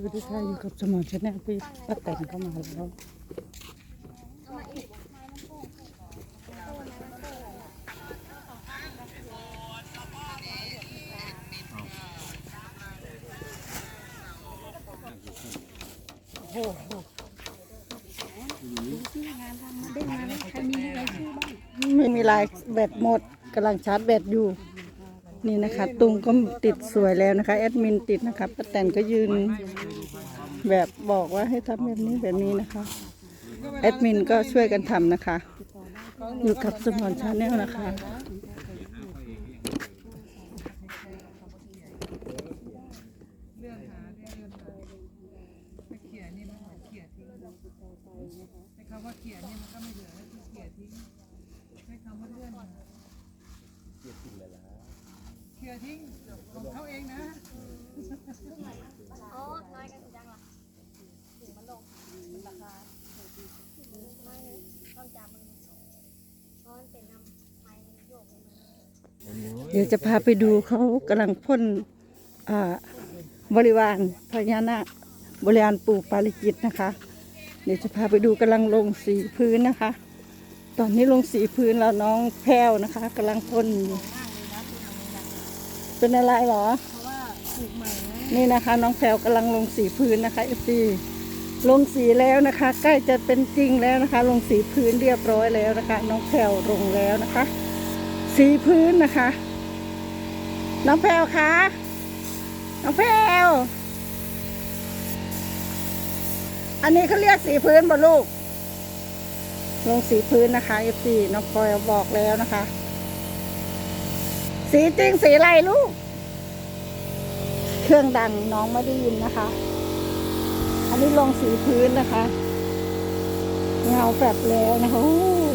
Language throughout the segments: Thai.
สวัสดีค่ะอยู่กับสมอนชาแนลพี่ป้าแตนเข้ามาแล้วไม่มีลายแบตหมดกำลังชาร์จแบตอยู่ นี่นะคะ ตุงก็ติดสวยแล้วนะคะ แอดมินติดนะคะป้าแตนก็ยืนแบบบอกว่าให้ทำแบบนี้แบบนี้นะคะ แอดมินก็ช่วยกันทำนะคะ อยู่กับสมอนชาแนลนะคะเรื่องหาเรื่องเรื่องหาไปเขี่ยนี่มันเหมือนเขี่ยทิ้งใช้คำว่าเขี่ยนี่มันก็ไม่เหลือแลือทิ้งลื่อนหาเขี่ยทิ้งของเขาเองนะอ๋อน้อยกันจังล่ะถึงมันลงมันราคาไม่ต้องจำมันเพราะมันเป็นน้ำไม้โยกเลยมันเดี๋ยวจะพาไปดูเขากำลังพ่นบริวารพญานาคบริวารปู่ปาริจิตนะคะ เดี๋ยวจะพาไปดูกำลังลงสีพื้นนะคะ ตอนนี้ลงสีพื้นแล้วน้องแพรวนะคะกำลังพ่นอยู่ เป็นอะไรเหรอนี่นะคะ น้องแพรวกำลังลงสีพื้นนะคะเอฟซีลงสีแล้วนะคะ ใกล้จะเป็นจริงแล้วนะคะ ลงสีพื้นเรียบร้อยแล้วนะคะ น้องแพรวลงแล้วนะคะ สีพื้นนะคะ น้องแพรวคะน้องแพรวอันนี้เขาเรียกสีพื้นบ่ลูก ลงสีพื้นนะคะเอฟซีน้องพลอยบอกแล้วนะคะ สีจริงสีอะไรลูก เครื่องดังน้องไม่ได้ยินนะคะ อันนี้ลงสีพื้นนะคะ เงาแบบแล้วนะคะ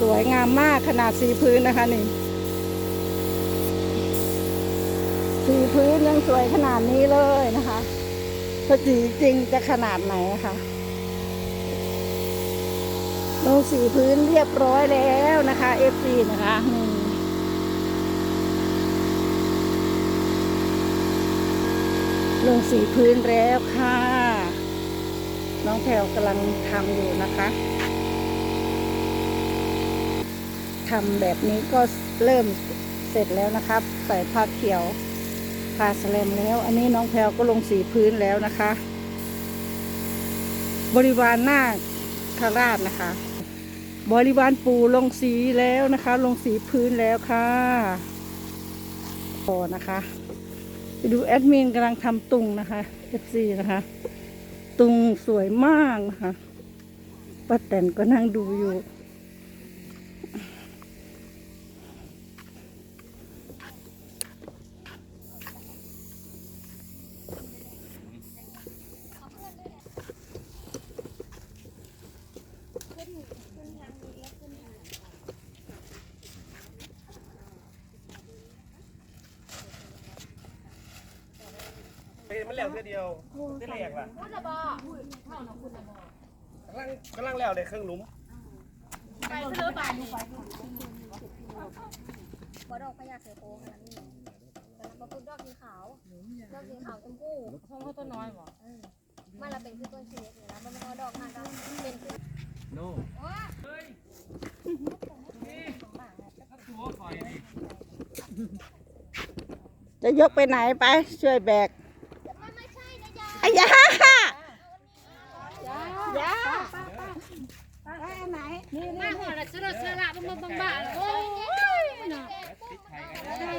สวยงามมากขนาดสีพื้นนะคะนี่ สีพื้นยังสวยขนาดนี้เลยนะคะถ้าสีจริงจะขนาดไหนนะคะลงสีพื้นเรียบร้อยแล้วนะคะเอฟซีนะคะนี่ ลงสีพื้นแล้วค่ะ น้องแพรวกำลังทำอยู่นะคะทำแบบนี้ก็เริ่มเสร็จแล้วนะครับ ใส่ผ้าเขียวทาแสลมแล้ว อันนี้น้องแพลวก็ลงสีพื้นแล้วนะคะ บริวารหน้าคาราชนะคะ บริวารปูลงสีแล้วนะคะ ลงสีพื้นแล้วค่ะพอนะคะ ดูแอดมินกำลังทำตุงนะคะ FC นะคะ ตุงสวยมากนะคะป้าแตนก็นั่งดูอยู่ มันแล้วเท่อเดียวได้แหลกล่ะพูดละบอกำลังกำลังแล้วเลยเครื่องหลุมไปเสือไปบอดอกพญาเสือโค้งขนาดนี้แต่เราพูดดอกสีขาวดอกสีขาวชมพูห้องเขาต้นน้อยบ่มันเราเป็นคือต้นชีวิตอยู่แล้วมันไม่เอาดอกนั่นก็เป็นคือโน่จะยกไปไหนไปช่วยแบก มันไม่ใช่นะยา อายา มาหัวละชุดเสื้อละบ้างบ้างบ้างโอ้ยเนาะ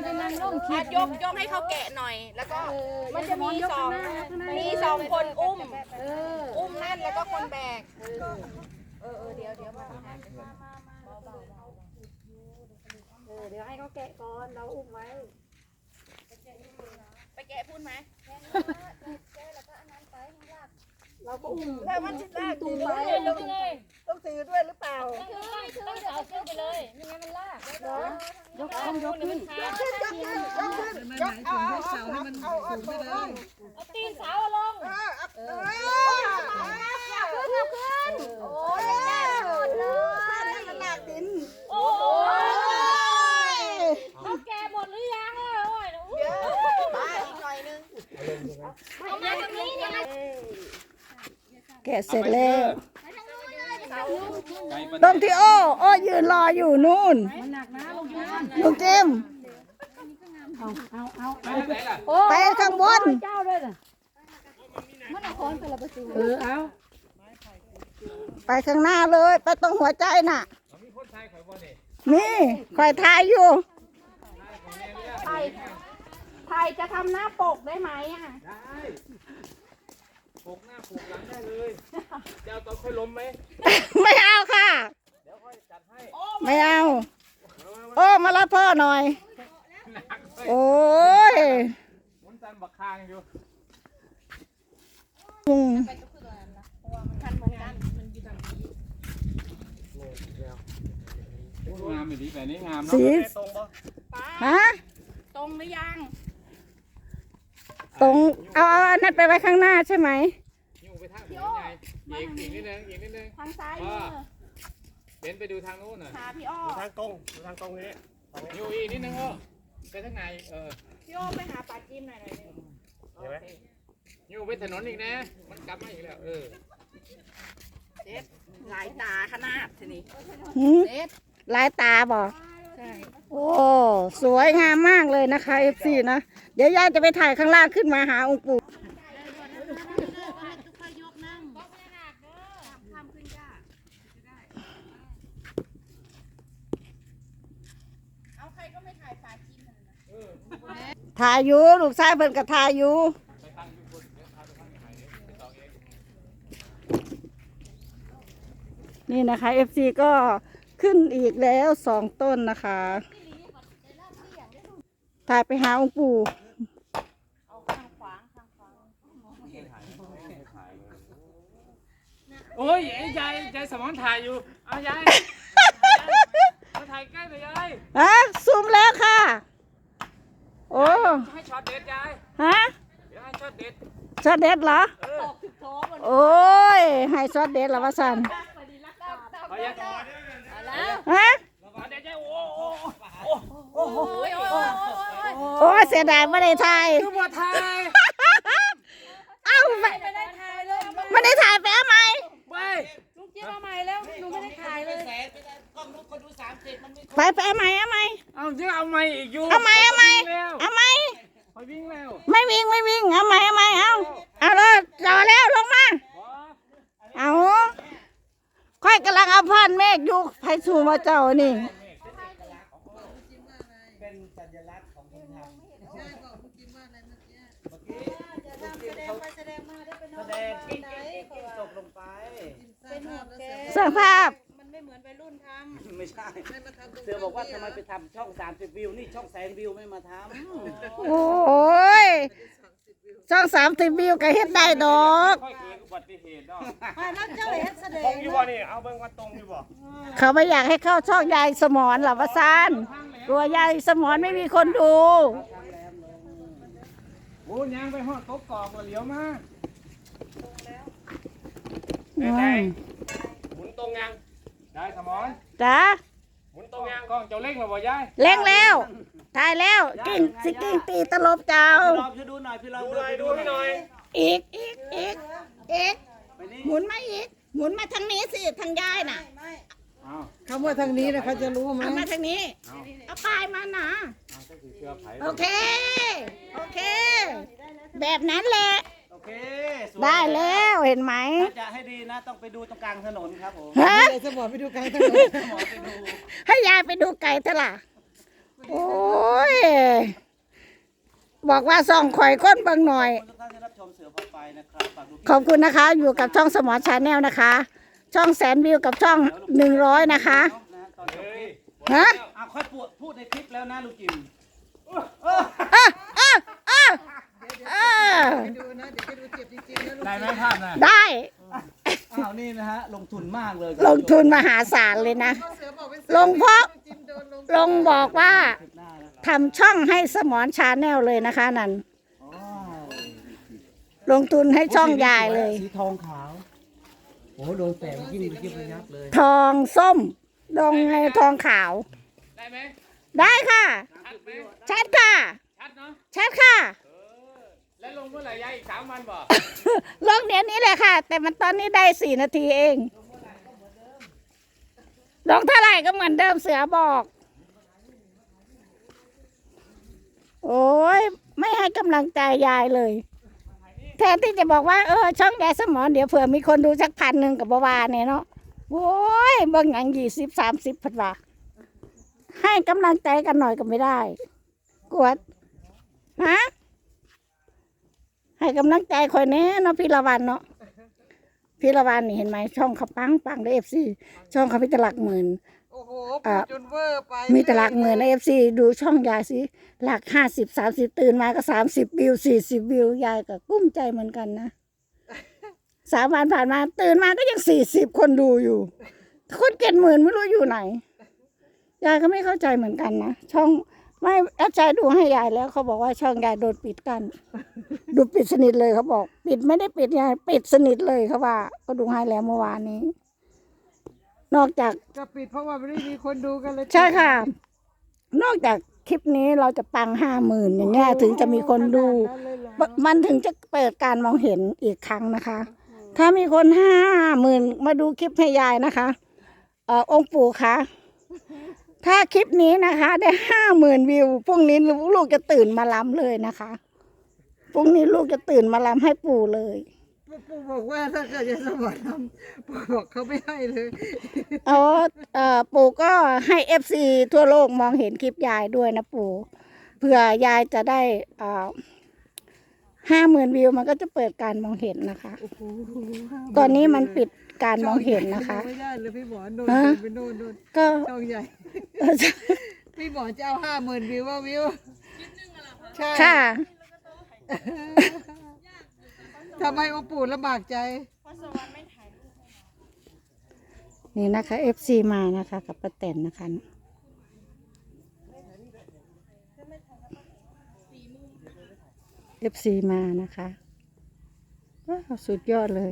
จะนั่งลง อะยกยกให้เขาแกะหน่อย แล้วก็ มีสองมีสองคนอุ้ม อุ้มนั่นแล้วก็คนแบก เออเดี๋ยวเดี๋ยวมาเดี๋ยวให้เขาแกะก่อนเราอุ้มไว้ ไปแกะพูดไหมเราก็อุ้มแล้วมันจะลากตูไปไปเลยต้องถือด้วยหรือเปล่าคือคือเดี๋ยวเอาขึ้นไปเลยไม่งั้นมันลาก ยกขึ้นยกขึ้นไม่หมายถึงให้เสาให้มันสูงไปเลยเอาตีนเสาลงเออขึ้นเอาขึ้นโอ้ยได้หมดเลยมันหนักดินโอ้ยเขาแกหมดหรือยังอะโอ้ยมาอีกหน่อยนึงเอามาตรงนี้เนี่ยแกะเสร็จแล้วไปประ ตรงที่โอ้โอ้ยืนรออยู่นู่นลุงจิมไปทางไหนล่ะไปข้างบนเออเอาไปข้างหน้าเลย ไปตรงหัวใจน่ะเอามีคนไทยข่อยบ่นี่คอยทายอยู่ไทยไทยจะทำหน้าปกได้ไหมอะ ได้ ปลูกหน้าปลูกหลังได้เลยจะเอาตอนค่อยล้มไหมไม่เอาค่ะ เดี๋ยวค่อยจัดให้ไม่เอา โอ้มารับพ่อหน่อย หนักเลยโอ้ยหมุนตันบักคางอยู่อืมงามแบบนี้แบบนี้งามเนาะสีตรงปะป้าฮะตรงหรือยัง ตรงเอาเอาอันนั้นไปไว้ข้างหน้าใช่ไหมยูไปทางไหนไงอีกอีกนิดนึงอีกนิดนึงทางซ้ายมือเบนไปดูทางโน้นหน่ะหาพี่อ้อดูทางตรงดูทางตรงนี้อยู่อีกนิดนึงเออไปทางไหนเออพี่อ้อไปหาปลาจิ้มหน่อยหน่อยนึงเห็นไหมยูไปถนนอีกนะ มันกลับมาอีกแล้วเออเด็ดหลายตาขนาดทีนี้เด็ดลายตาบอก โอ้ สวยงามมากเลยนะคะเอฟซีนะ เดี๋ยวย่าจะไปถ่ายข้างล่างขึ้นมาหาองค์ปู่เอาใครก็ไม่ถ่ายอยู่ลูกชายเพิ่นก็ถ่ายอยู่นี่นะคะ FC ก็ ขึ้นอีกแล้วสองต้นนะคะ ถ่ายไปหาองค์ปู่เอาข้างขวางข้างขวางโอ้ยไอ้ยายยายสมอนถ่ายอยู่ เอายายมาถ่ายใกล้เลยยายฮะซูมแล้วค่ะ โอ้ให้ช็อตเด็ดยายฮะเดี๋ยวให้ช็อตเด็ดช็อตเด็ดเหรอเออโอ้ย ให้ช็อตเด็ดเหรอวะสันเอายาย ฮะโอ้เสียดายไม่ได้ถ่ายคือบัวถ่ายเอ้าไม่ไม่ได้ถ่ายเลยไม่ได้ถ่ายไปเอาไหมไปลุงจิ้มเอาใหม่แล้วหนูไม่ได้ถ่ายเลยไปไปเอาไหมเอาไหมเอาเดี๋ยวเอาไม่อีกอยู่เอาไหมเอาไหมเอาไหมไปวิ่งแล้วไม่วิ่งไม่วิ่งเอาไหมเอาไหมเอาเอาเลยรอแล้วลงมา เอาค่อยกำลัง เอาพันเมฆอยู่ไพสูมาเจ้านี่แสดงกิ๊กกิ๊กกิ๊กตกลงไปสร้างภาพไม่ใช่เสือบอกว่าทำไมไปทำช่อง 30 วิว นี่ช่องแสนวิวไม่มาทโอ้ย ช่องสามสิบวิวก็เฮ็ดได้ดอก ค่อยเกิดอุบัติเหตุเนาะำตรงอยู่บ่นี่เอาเบิ่งว่าตรงอยู่บ่เขาไม่อยากให้เข้าช่องยายสมอนหรอวะซานกลัวยายสมอนไม่มีคนดูโอ้ยางไปหอดโต๊ะกรอกว่าเหลียวมาอืมหมุนตรงยังได้สมอนจ้าหมุนตรงยังกล้องเจ้าเล่งแล้วบ่ยายเล่งแล้ว ถ่ายแล้วกิ้งสิกิ้งตีตลบเจ้า พี่ลองช่วยดูหน่อยพี่ลองดูหน่อยดูให้หน่อยอีกอีกอีกอีกไปนี่หมุนมาอีก หมุนมาทางนี้สิทางยายน่ะเอาคำว่าทางนี้นะเขาจะรู้ไหมเอามาทางนี้ เอาป้ายมานะเอาเจ้าสีเสื้อไผ่โอเค โอเค แบบนั้นแหละ โอเคสวยได้แล้วเห็นไหมถ้าจะให้ดีนะต้องไปดูตรงกลางถนนครับผมฮะเดี๋ยวจะบอกไปดูกลางถนนหมอไปดูให้ยายไปดูไก่เถอะล่ะ โอ้ย บอกว่าส่องข่อยก้นเบางหน่อยขอบคุณทุกท่านที่รับชมเสือพาไปนะครับฝากดูคลิปขอบคุณนะคะ อยู่กับช่องสมอชาแนลนะคะ ช่องแสนวิวกับช่องหนึ่งร้อยนะคะนะตอนจบคลิปฮะอะค่อยพูดพูดในคลิปแล้วนะลูกจิมอะอะอะอะดูนะ เดี๋ยวจะดูเจ็บจริงๆนะลูกได้ไหมภาพน่ะได้ อ้าวนี่นะฮะลงทุนมากเลยลงทุนมหาศาลเลยนะเสือบอกเป็นลงเพราะจิ้มโดนลงลงบอกว่าคลิปหน้านะครับทำช่องให้สมอนชาแนลเลยนะคะนั่นอ๋อลงทุนให้ช่องยายเลย สีทองขาวโอ้โหโดนแสงยิ่งไปยิ่งระยับเลยทองส้มดงในทองขาว ได้ไหมได้ค่ะ ชัดไหมชัดค่ะ ชัดเนาะชัดค่ะ แล้วลงเมื่อไหร่ยายอีกสามวันบ่ลงเดี๋ยวนี้แหละค่ะ แต่มันตอนนี้ได้สี่นาทีเองลงเท่าไหร่ก็เหมือนเดิมเสือบอก โอ้ยไม่ให้กำลังใจยายเลย แทนที่จะบอกว่าเออช่องยายสมอนเดี๋ยวเผื่อมีคนดูสักพันหนึ่งกับบวาเนี่ยเนาะโอ้ยบางอย่างยี่สิบสามสิบพันว่าให้กำลังใจกันหน่อยก็ไม่ได้ กวดฮะ ให้กำลังใจคอยแน่เนาะพี่ละวันเนาะพี่ละวันนี่เห็นไหมช่องเขาปังปังได้เอฟซีช่องเขามีแตหลักหมื่นโอ้โหอะจนเวอร์ไปมีแต่หลักหมื่นในเอฟซีดูช่องยายสิหลักห้าสิบสามสิบตื่นมาก็สามสิบวิวสี่สิบวิวยายก็กุ้มใจเหมือนกันนะสามวันผ่านมา ตื่นมาก็ยังสี่สิบคนดูอยู่ คนเก็ดหมื่นไม่รู้อยู่ไหนยายก็ไม่เข้าใจเหมือนกันนะช่อง ไม่แอดใจดูให้ยายแล้วเขาบอกว่าช่องยายโดนปิดกัน ดูปิดสนิทเลยเขาบอก ปิดไม่ได้ปิดยายปิดสนิทเลยเขาว่า ก็ดูให้แล้วเมื่อวานนี้ นอกจากจะปิดเพราะว่าไม่ได้มีคนดูกันเลยใช่ค่ะ นอกจากคลิปนี้เราจะปังห้าหมื่นอย่างเงี้ยถึงจะมีคนดูขนาดนั้นเลยเหรอมันถึงจะเปิดการมองเห็นอีกครั้งนะคะ ถ้ามีคนห้าหมื่นมาดูคลิปให้ยายนะคะ เอ่อองค์ปู่คะ ถ้าคลิปนี้นะคะ ได้ห้าหมื่นวิวพรุ่งนี้ลูกจะตื่นมาล้ำเลยนะคะพรุ่งนี้ลูกจะตื่นมาล้ำให้ปู่เลยปู่ปู่บอกว่าถ้าเกิดจะสมอนทำปู่บอกเขาไม่ให้เลยเอาเอ่อปู่ก็ให้เอฟซีทั่วโลกมองเห็นคลิปยายด้วยนะปู่เผื่อยายจะได้ห้าหมื่นวิวมันก็จะเปิดการมองเห็นนะคะโอ้โหตอนนี้มันปิด การมองเห็นนะคะ ไม่ได้เลยพี่หมอโดนฮะไปโน่นโน่นก็ช่องใหญ่พี่หมอจะเอาห้าหมื่นวิวว่าวิวใช่ค่ะทำไมองค์ปู่ลำบากใจนี่นะคะเอฟซีมานะคะกับป้าแตนนะคะเอฟซีมานะคะว้าวสุดยอดเลย